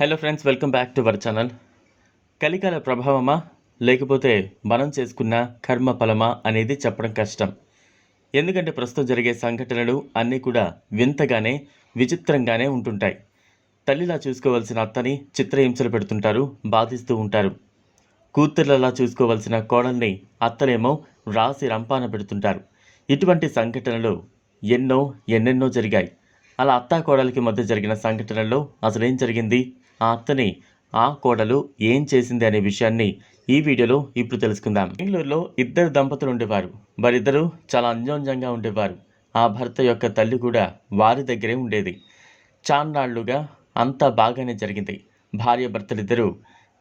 Hello friends welcome back to our channel కలికాల ప్రభావమా లేకపోతే మనం చేసుకున్న కర్మ ఫలమా అనేది చెప్పడం కష్టం. ఎందుకంటే ప్రస్తుతం జరిగే సంఘటనలు అన్నీ కూడా వింతగానే విచిత్రంగానే ఉంటుంటాయి. తల్లిలా చూసుకోవాల్సిన అత్తని చిత్రహింసలు పెడుతుంటారు బాధిస్తూ ఉంటారు. కూతుర్లలా చూసుకోవాల్సిన కోడల్ని అత్తలేమో రాసి రంపాన పెడుతుంటారు. ఇటువంటి సంఘటనలు ఎన్నో ఎన్నెన్నో జరిగాయి. అలా అత్తా కోడలికి మధ్య జరిగిన సంఘటనల్లో అసలేం జరిగింది? ఆ అత్తని ఆ కోడలు ఏం చేసింది? అనే విషయాన్ని ఈ వీడియోలో ఇప్పుడు తెలుసుకుందాం. బెంగళూరులో ఇద్దరు దంపతులు ఉండేవారు. వారిద్దరూ చాలా అన్యోన్యంగా ఉండేవారు. ఆ భర్త యొక్క తల్లి కూడా వారి దగ్గరే ఉండేది. చాన్నాళ్ళుగా అంతా బాగానే జరిగింది. భార్య భర్తలిద్దరూ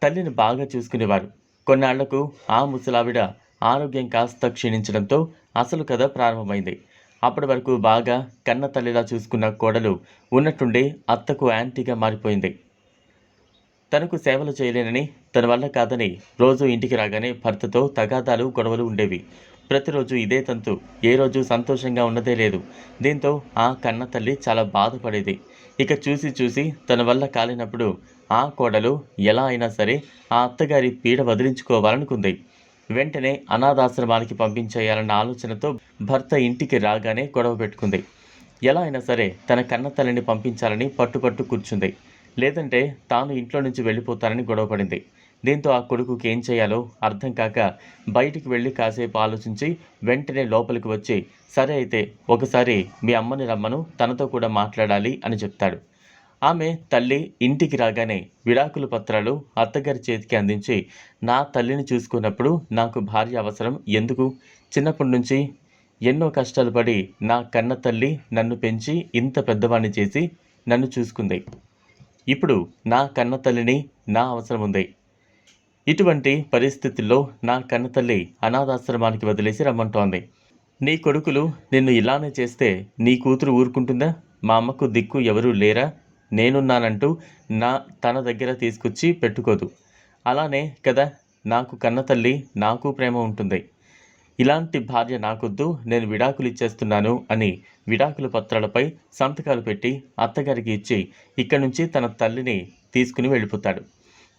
తల్లిని బాగా చూసుకునేవారు. కొన్నాళ్ళకు ఆ ముసలావిడ ఆరోగ్యం కాస్త క్షీణించడంతో అసలు కథ ప్రారంభమైంది. అప్పటి వరకు బాగా కన్న తల్లిలా చూసుకున్న కోడలు ఉన్నట్టుండే అత్తకు యాంటీగా మారిపోయింది. తనకు సేవలు చేయలేనని తన వల్ల కాదని రోజు ఇంటికి రాగానే భర్తతో తగాదాలు గొడవలు ఉండేవి. ప్రతిరోజు ఇదే తంతు. ఏ రోజు సంతోషంగా ఉన్నదే లేదు. దీంతో ఆ కన్న తల్లి చాలా బాధపడేది. ఇక చూసి చూసి తన వల్ల కాలినప్పుడు ఆ కోడలు ఎలా అయినా సరే ఆ అత్తగారి పీడ వదిలించుకోవాలనుకుంది. వెంటనే అనాథాశ్రమానికి పంపించేయాలన్న ఆలోచనతో భర్త ఇంటికి రాగానే గొడవ పెట్టుకుంది. ఎలా అయినా సరే తన కన్న తల్లిని పంపించాలని పట్టుపట్టు కూర్చుంది. లేదంటే తాను ఇంట్లో నుంచి వెళ్ళిపోతానని గొడవపడింది దీంతో ఆ కొడుకుకి ఏం చేయాలో అర్థం కాక బయటికి వెళ్ళి కాసేపు ఆలోచించి వెంటనే లోపలికి వచ్చి సరే అయితే ఒకసారి మీ అమ్మని రమ్మను తనతో కూడా మాట్లాడాలి అని చెప్తాడు. ఆమె తల్లి ఇంటికి రాగానే విడాకుల పత్రాలు అత్తగారి చేతికి అందించి నా తల్లిని చూసుకున్నప్పుడు నాకు భార్య అవసరం ఎందుకు? చిన్నప్పటి నుంచి ఎన్నో కష్టాలు పడి నా కన్న తల్లి నన్ను పెంచి ఇంత పెద్దవాణ్ణి చేసి నన్ను చూసుకుంది. ఇప్పుడు నా కన్న తల్లిని నా అవసరం ఉంది ఇటువంటి పరిస్థితుల్లో నా కన్న తల్లి అనాథాశ్రమానికి వదిలేసి రమ్మంటోంది. నీ కొడుకులు నిన్ను ఇలానే చేస్తే నీ కూతురు ఊరుకుంటుందా? మా అమ్మకు దిక్కు ఎవరూ లేరా? నేనున్నానంటూ నా తన దగ్గర తీసుకొచ్చి పెట్టుకోదు. అలానే కదా నాకు కన్న తల్లి నాకు ప్రేమ ఉంటుంది. ఇలాంటి భార్య నాకొద్దు నేను విడాకులు ఇచ్చేస్తున్నాను అని విడాకుల పత్రాలపై సంతకాలు పెట్టి అత్తగారికి ఇచ్చి ఇక్కడి నుంచి తన తల్లిని తీసుకుని వెళ్ళిపోతాడు.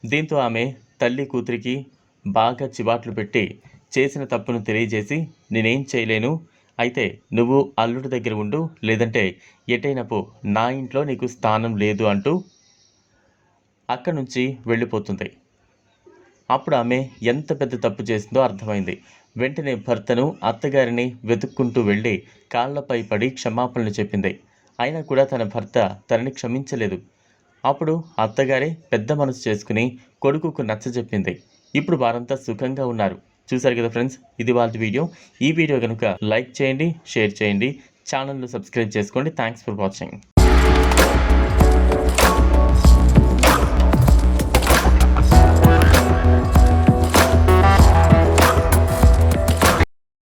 దీంతో ఆమె తల్లి కూతురికి బాగా చివాట్లు పెట్టి చేసిన తప్పును తెలియజేసి నేనేం చేయలేను. అయితే నువ్వు అల్లుడి దగ్గర ఉండు లేదంటే ఎటైనప్పుడు నా ఇంట్లో నీకు స్థానం లేదు అంటూ అక్కడి నుంచి వెళ్ళిపోతుంది. అప్పుడు ఆమె ఎంత పెద్ద తప్పు చేసిందో అర్థమైంది. వెంటనే భర్తను అత్తగారిని వెతుక్కుంటూ వెళ్ళి కాళ్ళపై పడి క్షమాపణలు చెప్పింది. అయినా కూడా తన భర్త తనని క్షమించలేదు. అప్పుడు అత్తగారే పెద్ద మనసు చేసుకుని కొడుకుకు నచ్చజెప్పింది ఇప్పుడు వారంతా సుఖంగా ఉన్నారు. చూసారు కదా ఫ్రెండ్స్ ఇది వాళ్ళ వీడియో. ఈ వీడియో కనుక లైక్ చేయండి షేర్ చేయండి. ఛానల్ను సబ్స్క్రైబ్ చేసుకోండి. Thanks for watching.